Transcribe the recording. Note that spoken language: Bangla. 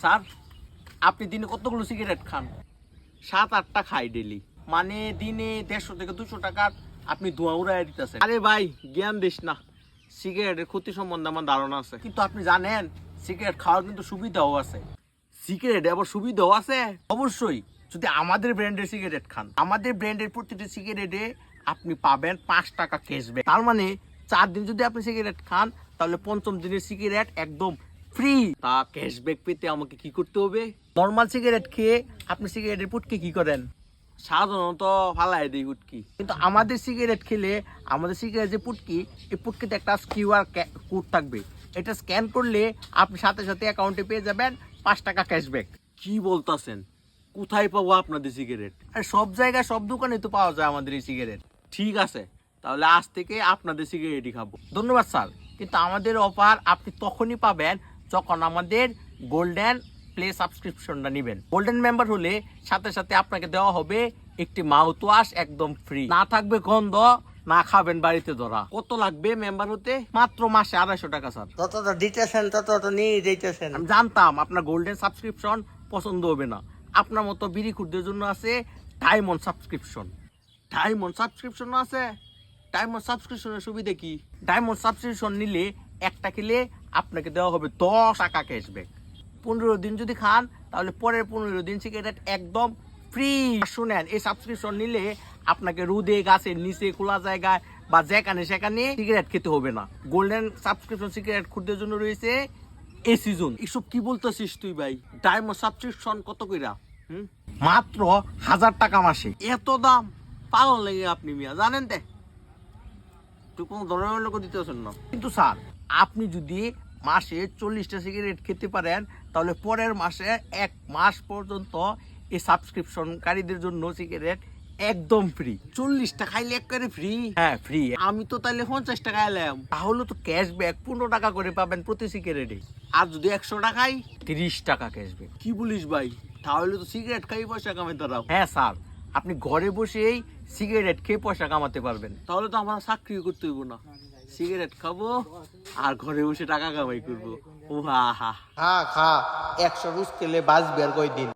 স্যার আপনি দিনে কতগুলো সিগারেট খান? সাত আটটা খাই ডেলি মানে দিনে দেড়শো থেকে দুশো টাকার আপনি ধোঁয়া উড়াই দিতেছেন। আরে ভাই জ্ঞান দিস না। সিগারেটের ক্ষতি সম্বন্ধে আমার ধারণা আছে। কিন্তু আপনি জানেন সিগারেট খাওয়ার কিন্তু সুবিধাও আছে। সিগারেট আবার সুবিধাও আছে? অবশ্যই যদি আমাদের ব্র্যান্ডের সিগারেট খান। আমাদের ব্র্যান্ডের প্রতিটি সিগারেটে আপনি পাবেন পাঁচ টাকা ক্যাশব্যাক তার মানে চার দিন যদি আপনি সিগারেট খান তাহলে পঞ্চম দিনের সিগারেট একদম ফ্রি তা ক্যাশব্যাক পেতে আমাকে কি করতে হবে? নর্মাল সিগারেট খেয়ে আপনি সিগারেটের পুটকে কি করেন? সাধারণত ফালাই দিই পুটকি। কিন্তু আমাদের সিগারেট খেলে আমাদের সিগারেট যে পুটকি এই পুটকিতে একটা কিউআর কোড থাকবে। এটা স্ক্যান করলে আপনি সাথে সাথে অ্যাকাউন্টে পেয়ে যাবেন পাঁচ টাকা ক্যাশব্যাক কি বলতাছেন? কোথায় পাবো আপনাদের সিগারেট আর সব জায়গায় সব দোকানে তো পাওয়া যায় আমাদের এই সিগারেট ঠিক আছে তাহলে আজ থেকে আপনাদের সিগারেটই খাব। ধন্যবাদ স্যার। কিন্তু আমাদের অফার আপনি তখনই পাবেন যখন আমাদের গোল্ডেন প্লে সাবস্ক্রিপশনটা নেবেন। গোল্ডেন মেম্বার হলে সাথে সাথে আপনাকে দেওয়া হবে একটি মাউথ ওয়াশ একদম ফ্রি না থাকবে গন্ধ না খাবেন বাড়িতে ধরা। কত লাগবে মেম্বার হতে? মাত্র মাসে আড়াইশো টাকা স্যার। তত তো দিতেছেন তত তো নিয়ে দিতেছেন। আমি জানতাম আপনার গোল্ডেন সাবস্ক্রিপশন পছন্দ হবে না। আপনার মতো বিড়ি খুঁড়দের জন্য আছে ডায়মন্ড সাবস্ক্রিপশন ডায়মন্ড সাবস্ক্রিপশন আছে। ডায়মন্ড সাবস্ক্রিপশনের সুবিধা কি? ডায়মন্ড সাবস্ক্রিপশন নিলে একটা খেলে আপনাকে দেওয়া হবে দশ টাকা ক্যাশব্যাক পনেরো দিন যদি খান, তাহলে পরের পনেরো দিন সিগারেট একদম ফ্রি শুনেন এই সাবস্ক্রিপশন নিলে আপনাকে রোদে, গাছের নিচে, খোলা জায়গায় বা যেখানে সেখানে সিগারেট খেতে হবে না। গোল্ডেন সাবস্ক্রিপশন সিগারেট খুঁড়দের জন্য রয়েছে এ সিজন এসব কি বলতেছিস তুই ভাই? ডায়মন্ড সাবস্ক্রিপশন কত কইরা? মাত্র হাজার টাকা মাসে। এত দাম? পাগল লেগে আপনি মিয়া? জানেন তে? তুই কোনো ধরনের লোক দিতেছেন না। কিন্তু স্যার আপনি যদি মাসে চল্লিশটা সিগারেট খেতে পারেন তাহলে পরের মাসে এক মাস পর্যন্ত এই সাবস্ক্রিপশনকারীদের জন্য সিগারেট একদম ফ্রি চল্লিশটা খাইলে একবারে ফ্রি হ্যাঁ ফ্রি আমি তো তাহলে পঞ্চাশ টাকা এলাম তাহলে তো ক্যাশব্যাক পনেরো টাকা করে পাবেন প্রতি সিগারেটে। আর যদি একশো টাকায় তিরিশ টাকা ক্যাশব্যাক কি বলিস ভাই? তাহলে তো সিগারেট খাই পয়সা কামাইতে দাও হ্যাঁ স্যার। আপনি ঘরে বসেই সিগারেট খেয়ে পয়সা কামাতে পারবেন। তাহলে তো আমরা চাকরি করতে হইব না। সিগারেট খাব আর ঘরে বসে টাকা কামাই করব। ও হা হা খা খা। একশো রুজ খেলে বাঁচবে আর কয়দিন?